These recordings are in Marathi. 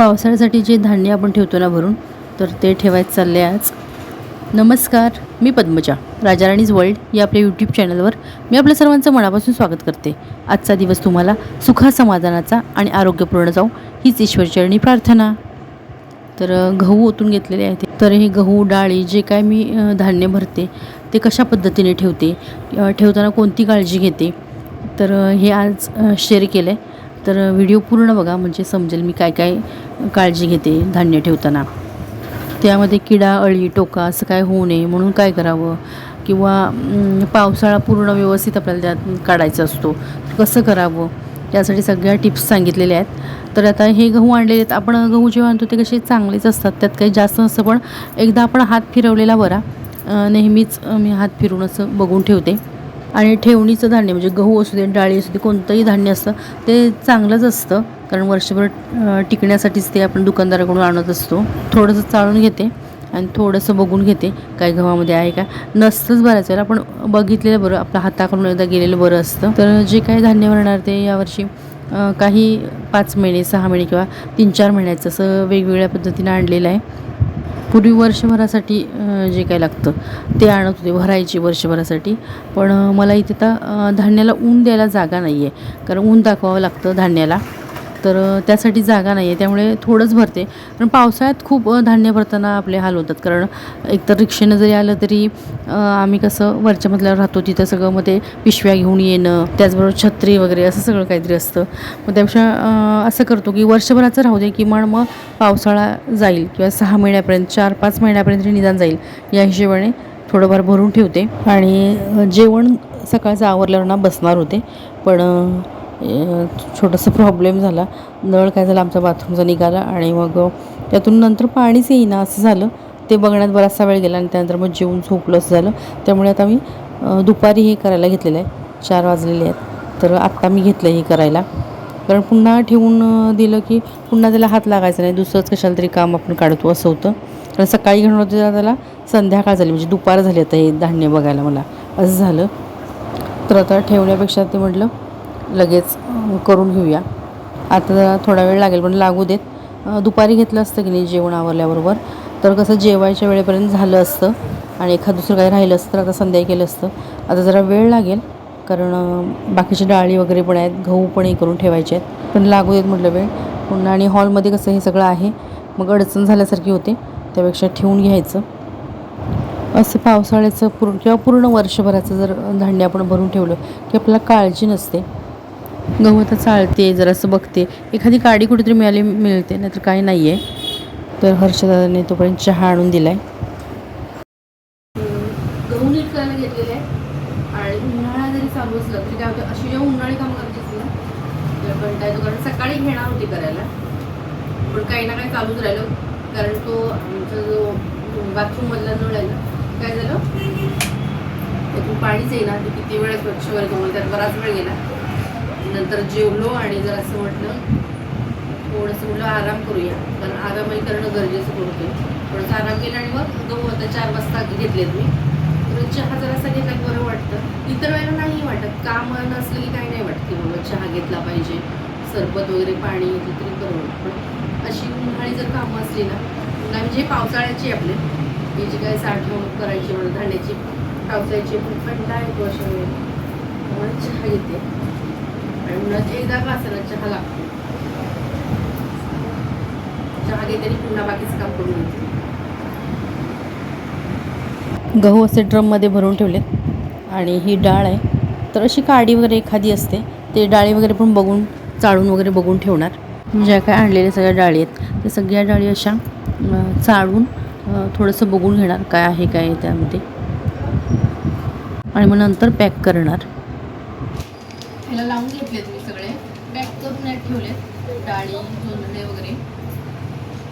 पावसाळ्यासाठी जे धान्य आपण ठेवतो ना भरून तर ते ठेवायचं चालले आज. नमस्कार मी पद्मजा राजाराणीज वर्ल्ड या आपल्या यूट्यूब चॅनलवर मी आपल्या सर्वांचं मनापासून स्वागत करते. आजचा दिवस तुम्हाला सुखा समाधानाचा आणि आरोग्यपूर्ण जाऊ हीच ईश्वरचरणी प्रार्थना. तर गहू ओतून घेतलेले आहेत. तर हे गहू डाळी जे काय मी धान्य भरते ते कशा पद्धतीने ठेवते? ठेवताना कोणती काळजी घेते? तर हे आज शेअर केलं आहे तर व्हिडिओ पूर्ण बघा म्हणजे समजेल मी काय काय काळजी घेते धान्य ठेवताना. त्यामध्ये किडा अळी टोका असं काय होऊ नये म्हणून काय करावं? किंवा पावसाळा पूर्ण व्यवस्थित आपल्याला त्यात काढायचा असतो कसं करावं? यासाठी सगळ्या टिप्स सांगितलेल्या आहेत. तर आता हे गहू आणलेले आहेत. आपण गहू जेव्हा आणतो ते कसे चांगलेच असतात त्यात काही जास्त नसतं पण एकदा आपण हात फिरवलेला बरा. नेहमीच मी हात फिरून असं बघून ठेवते. आणि ठेवणीचं धान्य म्हणजे गहू असू दे डाळी असू दे कोणतंही धान्य असतं ते चांगलंच असतं. कारण वर्षभर टिकण्यासाठीच ते आपण दुकानदाराकडून आणत असतो. थोडंसं चाळून घेते आणि थोडंसं बघून घेते काय गव्हामध्ये आहे का. नसतंच बऱ्याच वेळेला आपण बघितलेलं बरं आपल्या हाताकडून एकदा गेलेलं बरं असतं. तर जे काही धान्य भरणार ते यावर्षी काही पाच महिने सहा महिने किंवा तीन चार महिन्याचं असं वेगवेगळ्या पद्धतीनं आणलेलं आहे. पूर्वी वर्षभरासाठी जे काय लागतं ते आणत होते भरायची वर्षभरासाठी. पण मला इथे तर धान्याला ऊन द्यायला जागा नाही आहे कारण ऊन दाखवावं लागतं धान्याला. तर त्यासाठी जागा नाही आहे त्यामुळे थोडंच भरते. पण पावसाळ्यात खूप धान्य भरताना आपले हाल होतात. कारण एकतर रिक्षेनं जरी आलं तरी आम्ही कसं वरच्या मधल्यावर राहतो तिथं सगळं मग ते पिशव्या घेऊन येणं त्याचबरोबर छत्री वगैरे असं सगळं काहीतरी असतं. मग त्यापेक्षा असं करतो की वर्षभराचं राहू दे किमान मग पावसाळा जाईल किंवा सहा महिन्यापर्यंत चार पाच महिन्यापर्यंत निदान जाईल. या हिशोबाने थोडंफार भरून ठेवते. आणि जेवण सकाळचं आवरल्यावर ना बसणार होते. पण छोटंसं प्रॉब्लेम झाला. नळ काय झाला? आमचा बाथरूमचा निघाला आणि मग त्यातून नंतर पाणीच येईना असं झालं. ते बघण्यात बराचसा वेळ गेला आणि त्यानंतर मग जेवून झोपलं असं झालं. त्यामुळे आता मी दुपारी हे करायला घेतलेलं आहे. चार वाजलेले आहेत. तर आत्ता मी घेतलं हे करायला. कारण पुन्हा ठेवून दिलं की पुन्हा त्याला हात लागायचा नाही. दुसरंच कशाला तरी काम आपण काढतो असं होतं. कारण सकाळी घेणार होते त्याला संध्याकाळ झाली. म्हणजे दुपार झाली आता हे धान्य बघायला मला. असं झालं. तर आता ठेवण्यापेक्षा ते म्हटलं लगेच करून घेऊया. आता जरा थोडा वेळ लागेल पण लागू देत. दुपारी घेतलं असतं की नाही जेवण आवरल्याबरोबर? तर कसं जेवायच्या वेळेपर्यंत झालं असतं आणि एखाद दुसरं काही राहिलं असतं तर आता संध्याकाळी केलं असतं. आता जरा वेळ लागेल कारण बाकीचे डाळी वगैरे पण आहेत गहू पण हे करून ठेवायचे आहेत. पण लागू देत म्हटलं वेळ. पुन्हा आणि हॉलमध्ये कसं हे सगळं आहे मग अडचण झाल्यासारखी होते. त्यापेक्षा ठेवून घ्यायचं. असं पावसाळ्याचं पूर्ण किंवा पूर्ण वर्षभराचं जर धान्य आपण भरून ठेवलं की आपल्याला काळजी नसते. गहू चाळते चालते जरासं बघते. एखादी गाडी कुठेतरी मिळाली मिळते नाहीतर काही नाही आहे तर हर्षदाने तोपर्यंत चहा आणून दिला आहे गहू नीट करायला घेतलेले आहे आणि उन्हाळा जरी चालू असला तरी काय होतं अशी जेव्हा उन्हाळी काम करायची असली तर तेव्हा कंटाळा येतो. कारण सकाळी घेणार होती करायला. पण काही ना काही चालूच राहिलं. कारण तो आमचा जो बाथरूममधला नळ आहे ना काय झालं? त्यातून पाणीच येईना. ते किती वेळ स्वच्छ करायचं म्हणून त्यात बराच वेळ गेला. नंतर जेवलो आणि जर असं म्हटलं थोडंसं म्हटलं आराम करूया. कारण आरामही करणं गरजेचं पडते थोडंसं आराम केला आणि मग गहू आता चार वाजता घेतलेत मी. तर चहा जरासा घेतला की बरं वाटतं. इतर वेळेला नाही वाटत. काम नसलं की काही नाही वाटत की बाबा चहा घेतला पाहिजे. सरबत वगैरे पाणी ते तरी बरं वाटतं पण अशी उन्हाळी जर कामं असली ना उन्हाळी म्हणजे पावसाळ्याची आपले ही जी काय साठवणूक करायची म्हणून धान्याची पावसाळ्याची पण थंड आहे अशा वेळेला. त्यामुळे चहा घेते. आणि उन्हात एकदा का चहा लागतो. चहा घेताना पुन्हा बाकीचं काम करून घेते. गहू असे ड्रममध्ये भरून ठेवले आणि ही डाळ आहे. तर अशी काडी वगैरे एखादी असते. ते डाळी वगैरे पण बघून चाळून वगैरे बघून ठेवणार. ज्या काय आणलेल्या सगळ्या डाळी आहेत. त्या सगळ्या डाळी अशा चाळून थोडंसं बघून घेणार काय आहे काय आहे त्यामध्ये. आणि मग नंतर पॅक करणार. ह्याला लावून घेतलेत मी सगळे. पॅक करून नाही ठेवलेत डाळी जोंधळे वगैरे.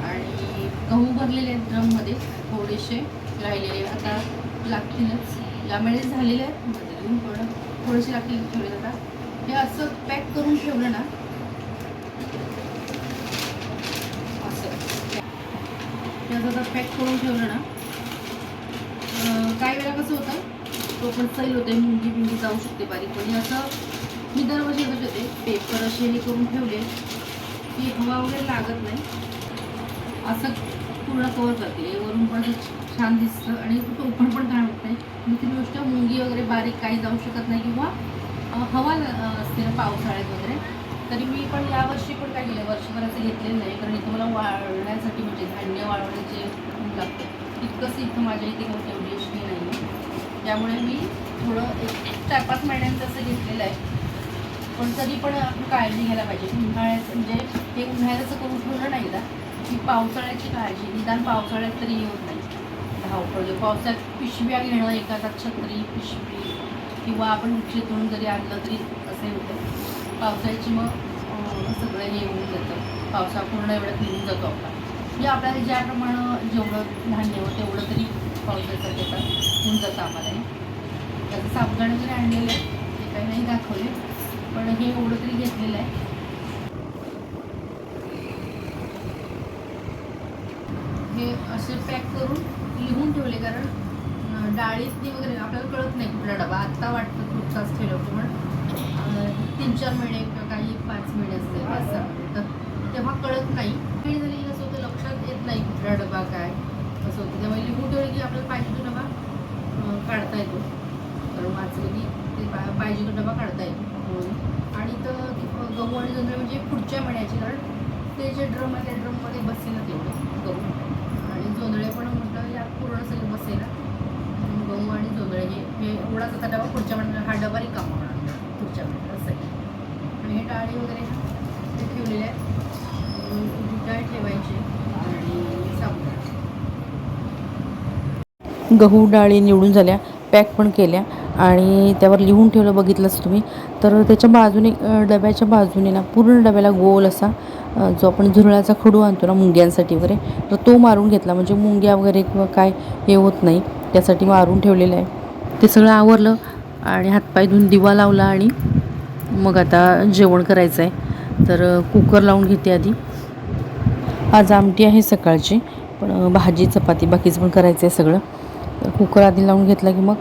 आणि गहू भरलेले आहेत ड्रममध्ये थोडेसे राहिलेले. आता लागतीलच. यामुळे झालेले आहेत. म्हणजे थोडं थोडेसे लागतील ठेवलेत आता. हे असं पॅक करून ठेवलं ना असं. हे असं आता पॅक करून ठेवलं ना काही वेळा कसं होतं तो पण सैल होते मुंगी बिंगी जाऊ शकते बारीक. पण हे असं मी दरवर्षी बघत होते पेपर असे हे करून ठेवले. की हवा वगैरे लागत नाही. असं पूर्ण कवर करते. वरून पण छान दिसतं. आणि ओपन पण काय होत नाही. दुसरी गोष्ट मुंगी वगैरे बारीक काही जाऊ शकत नाही. किंवा हवा असते ना पावसाळ्यात वगैरे. तरी मी पण यावर्षी पण काय केलं? वर्षभराचं घेतलेलं नाही. कारण इथं मला वाळण्यासाठी म्हणजे धान्य वाळवण्याचे लागतं. इतकंच इथं माझ्या इथे काही तेवढी अशी नाही आहे त्यामुळे मी थोडं एक चार पाच महिन्यांचं असं घेतलेलं आहे. पण तरी पण आपण काळजी घ्यायला पाहिजे. उन्हाळ्यात म्हणजे हे उन्हाळ्याचं करून ठेवलं नाही का की पावसाळ्याची काळजी. निदान पावसाळ्यात तरी हे नाही. धावपळ पावसाळ्यात पिशव्या घेणं एखादा छत्री पिशवी किंवा आपण शेतून जरी आणलं तरी असे होतं. पावसाळ्याची मग सगळं हे होऊन जातं. पावसा पूर्ण एवढं निघून जातो आपला. म्हणजे आपल्याला ज्याप्रमाणे जेवढं धान्य होतं तेवढं तरी पावसाळ्यासाठी आता होऊन जातं आम्हाला त्याचं साबुदाणे जरी आणलेले आहे. ते काही नाही दाखवले पण हे एवढं तरी घेतलेलं आहे. हे असे पॅक करून लिहून ठेवले कारण डाळीतली वगैरे आपल्याला कळत नाही कुठला डबा. आत्ता वाटतं कुठचाच ठेवलं होतं पण तीन चार महिने किंवा काही पाच महिने असते पाच सहा महिने. तर तेव्हा कळत नाही. काही झाली असं होतं लक्षात येत नाही कुठला डबा काय असं होतं. त्यामुळे लिहून ठेवलं की आपल्याला पाहिजे तो डबा काढता येतो. तर वाचलं की ते पा- पाहिजे तो डबा काढता येतो. आणि तर गहू आणि जोंधळे म्हणजे पुढच्या महिन्याची कारण ते जे ड्रम आहे त्या ड्रममध्ये बसेल तेवढं. गहू. आणि जोंधळे पण म्हटलं यात पूर्ण सगळं बसेल गहू आणि जोंधळे हे हे एवढाच आता डबा पुढच्या महिन्यात हा डबा रिकामा होणार पुढच्या महिन्यात असं आहे. आणि हे डाळी वगैरे ते ठेवलेले आहेत. डाळ ठेवायची आणि साबुदाणा. गहू डाळी निवडून झाल्या पॅक पण केल्या. आणि त्यावर लिहून ठेवलं बघितलंच तुम्ही. तर त्याच्या बाजूने डब्याच्या बाजूने ना पूर्ण डब्याला गोल असा जो आपण झुरळाचा खडू आणतो ना मुंग्यांसाठी वगैरे तर तो मारून घेतला. म्हणजे मुंग्या वगैरे किंवा काय हे होत नाही. त्यासाठी मारून ठेवलेलं आहे. ते सगळं आवरलं आणि हातपाय धुवून दिवा लावला आणि मग आता जेवण करायचं आहे. तर कुकर लावून घेते आधी. आज आमटी आहे सकाळची पण भाजी चपाती बाकीचं पण करायचं आहे सगळं. तर कुकर आधी लावून घेतला की मग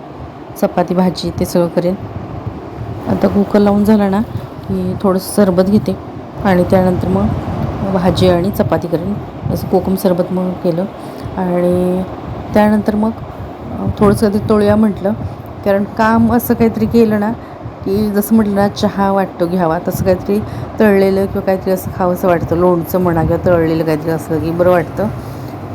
चपाती भाजी ते सगळं करेन. आता कुकर लावून झाला ना की थोडंसं सरबत घेते आणि त्यानंतर मग भाजी आणि चपाती करेन. असं कोकम सरबत मग केलं. आणि त्यानंतर मग थोडंसं ते तळूया म्हटलं. कारण काम असं काहीतरी केलं ना की जसं म्हटलं ना चहा वाटतो घ्यावा तसं काहीतरी तळलेलं किंवा काहीतरी असं खावंसं वाटतं. लोणचं म्हणा किंवा तळलेलं काहीतरी असं की बरं वाटतं.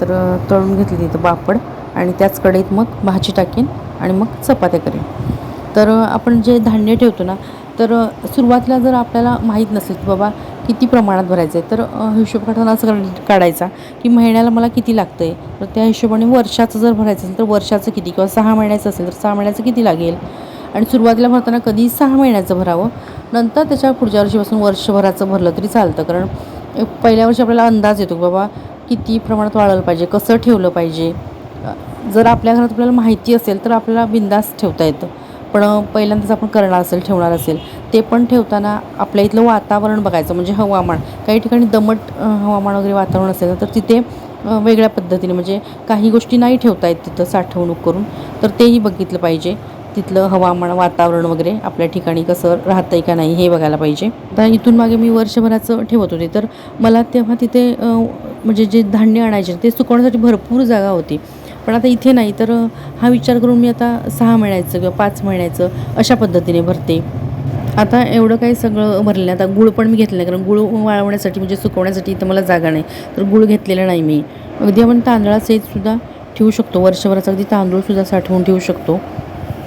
तर तळून घेतली तिथं पापड आणि त्याच कढईत मग भाजी टाकेन. आणि मग चपात्या करेन. तर आपण जे धान्य ठेवतो ना तर सुरुवातीला जर आपल्याला माहीत नसेल की बाबा किती प्रमाणात भरायचं आहे तर हिशोब काढताना असं काढायचा की महिन्याला मला किती लागतं आहे तर त्या हिशोबाने वर्षाचं जर भरायचं असेल तर वर्षाचं किती किंवा सहा महिन्याचं असेल तर सहा महिन्याचं किती लागेल? आणि सुरुवातीला भरताना कधी सहा महिन्याचं भरावं. नंतर त्याच्या पुढच्या वर्षीपासून वर्षभराचं भरलं तरी चालतं. कारण पहिल्या वर्षी आपल्याला अंदाज येतो की बाबा किती प्रमाणात वाढवलं पाहिजे कसं ठेवलं पाहिजे. जर आपल्या घरात आपल्याला माहिती असेल तर आपल्याला बिंदास ठेवता येतं. पण पहिल्यांदाच आपण करणार असेल ठेवणार असेल ते पण ठेवताना आपल्या इथलं वातावरण बघायचं म्हणजे हवामान. काही ठिकाणी दमट हवामान वगैरे वातावरण असेल तर तिथे वेगळ्या पद्धतीने म्हणजे काही गोष्टी नाही ठेवता येत तिथं साठवणूक करून तर तेही बघितलं पाहिजे. तिथलं हवामान वातावरण वगैरे आपल्या ठिकाणी कसं राहतं आहे का नाही हे बघायला पाहिजे. आता इथून मागे मी वर्षभराचं ठेवत होते तर मला तेव्हा तिथे म्हणजे जे धान्य आणायचे ते सुकवण्यासाठी भरपूर जागा होती. पण आता इथे नाही तर हा विचार करून मी आता सहा महिन्याचं किंवा पाच महिन्याचं अशा पद्धतीने भरते. आता एवढं काही सगळं भरलं आता गुळ पण मी घेतलं नाही कारण गुळ वाळवण्यासाठी म्हणजे सुकवण्यासाठी इथं मला जागा नाही. तर गुळ घेतलेला नाही मी. अगदी आपण तांदळाचं सुद्धा ठेवू शकतो. वर्षभराचा अगदी तांदूळसुद्धा साठवून ठेवू शकतो.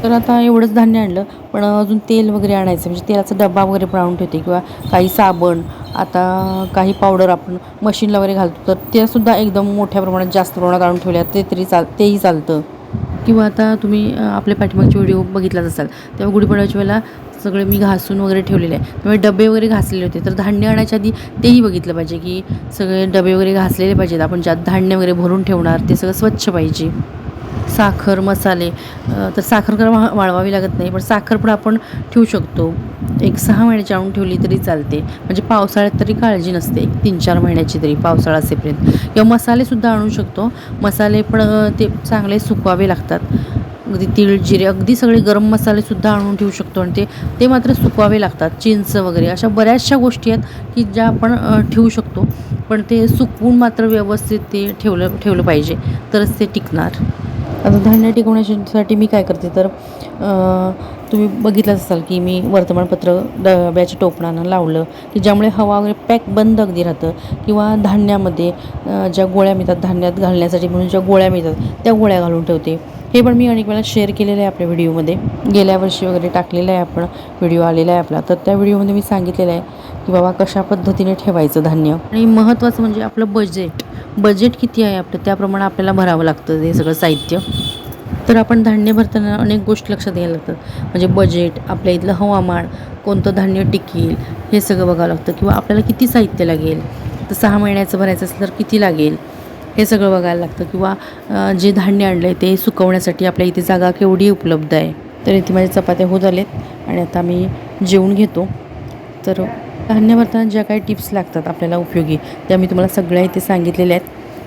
तर आता एवढंच धान्य आणलं पण अजून तेल वगैरे आणायचं म्हणजे तेलाचा डबा वगैरे पण आणून ठेवते किंवा काही साबण आता काही पावडर आपण मशीनला वगैरे घालतो तर त्यासुद्धा एकदम मोठ्या प्रमाणात जास्त प्रमाणात आणून ठेवल्या ते तरी चाल तेही चालतं. किंवा आता तुम्ही आपल्या पाठीमागचे व्हिडिओ बघितलाच असाल तेव्हा गुढीपाडव्याच्या वेळेला सगळे मी घासून वगैरे ठेवलेले आहे त्यामुळे डबे वगैरे घासलेले होते. तर धान्य आणायच्या आधी तेही बघितलं पाहिजे की सगळे डबे वगैरे घासलेले पाहिजेत. आपण ज्यात धान्य वगैरे भरून ठेवणार ते सगळं स्वच्छ पाहिजे. साखर मसाले तर साखर वा- वाळवावी लागत नाही पण साखर पण आपण ठेवू शकतो. एक सहा महिन्याची आणून ठेवली तरी चालते. म्हणजे पावसाळ्यात तरी काळजी नसते. एक तीन चार महिन्याची तरी पावसाळा असेपर्यंत. किंवा मसालेसुद्धा आणू शकतो. मसाले पण ते चांगले सुकवावे लागतात. अगदी तीळ जिरे अगदी सगळे गरम मसालेसुद्धा आणून ठेवू शकतो आणि ते ते मात्र सुकवावे लागतात. चिंच वगैरे अशा बऱ्याचशा गोष्टी आहेत की ज्या आपण ठेवू शकतो. पण ते सुकवून मात्र व्यवस्थित ते ठेवलं ठेवलं पाहिजे. तरच ते टिकणार. आता धान्य टिकवण्यासाठी मी काय करते तर तुम्ही बघितलंच असाल की मी वर्तमानपत्र डब्याच्या टोपणानं लावलं की ज्यामुळे हवा वगैरे पॅक बंद अगदी राहतं. किंवा धान्यामध्ये ज्या गोळ्या मिळतात धान्यात घालण्यासाठी म्हणून ज्या गोळ्या मिळतात त्या गोळ्या घालून ठेवते. हे पण मी अनेक वेळा शेअर केलेलं आहे आपल्या व्हिडिओमध्ये. गेल्या वर्षी वगैरे टाकलेलं आहे आपण व्हिडिओ आलेला आहे आपला. तर त्या व्हिडिओमध्ये मी सांगितलेलं आहे की बाबा कशा पद्धतीने ठेवायचं धान्य? आणि महत्त्वाचं म्हणजे आपलं बजेट. बजेट किती आहे आपलं? त्याप्रमाणे आपल्याला भरावं लागतं हे सगळं साहित्य. तर आपण धान्य भरताना अनेक गोष्टी लक्षात घ्यायला लागतात. म्हणजे बजेट आपल्या इथलं हवामान कोणतं धान्य टिकेल हे सगळं बघावं लागतं. किंवा आपल्याला किती साहित्य लागेल तर सहा महिन्याचं भरायचं असेल तर किती लागेल हे सगळं बघायला लागतं. किंवा जे धान्य आणलं आहे ते सुकवण्यासाठी आपल्या इथे जागा केवढी उपलब्ध आहे. तर इथे माझ्या चपात्या होत आलेत आणि आता मी जेवून घेतो. तर धान्य भरताना ज्या काही टिप्स लागतात आपल्याला उपयोगी त्या मी तुम्हाला सगळ्या इथे सांगितलेल्या आहेत.